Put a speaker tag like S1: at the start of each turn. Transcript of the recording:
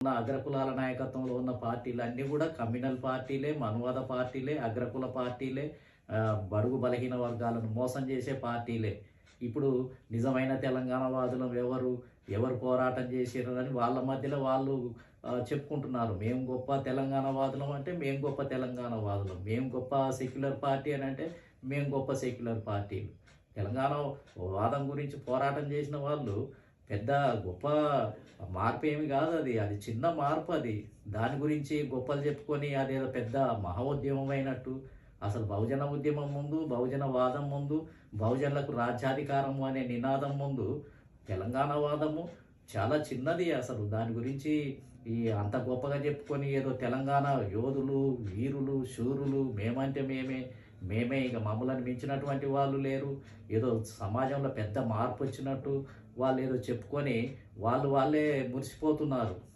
S1: ఉన్న అగ్రకులాల నాయకత్వంలో ఉన్న పార్టీలు అన్నీ కూడా కమ్యూనల్ పార్టీలే మనువాద పార్టీలే అగ్రకుల పార్టీలే బడుగు బలహీన వర్గాలను మోసం చేసే పార్టీలే. ఇప్పుడు నిజమైన తెలంగాణ వాదులు ఎవరు ఎవరు పోరాటం చేసినారని వాళ్ళ మధ్యలో వాళ్ళు చెప్పుకుంటున్నారు. మేము గొప్ప తెలంగాణ వాదులం అంటే మేము గొప్ప తెలంగాణ వాదులం. మేము గొప్ప సెక్యులర్ పార్టీ అని అంటే మేము గొప్ప సెక్యులర్ పార్టీలు. తెలంగాణ వాదం గురించి పోరాటం చేసిన వాళ్ళు పెద్ద గొప్ప మార్పు ఏమి కాదు అది. అది చిన్న మార్పు అది. దాని గురించి గొప్పలు చెప్పుకొని అదేదో పెద్ద మహోద్యమం అయినట్టు అసలు బహుజన ఉద్యమం ముందు బహుజన వాదం ముందు బహుజనులకు రాజ్యాధికారము అనే నినాదం ముందు తెలంగాణ వాదము చాలా చిన్నది అసలు. దాని గురించి ఈ అంత గొప్పగా చెప్పుకొని ఏదో తెలంగాణ యోధులు వీరులు శూరులు మేమంటే మేమే మేమే ఇక మమ్మల్ని మించినటువంటి వాళ్ళు లేరు. ఏదో సమాజంలో పెద్ద మార్పు వచ్చినట్టు వాళ్ళు ఏదో చెప్పుకొని వాళ్ళు వాళ్ళే మురిసిపోతున్నారు.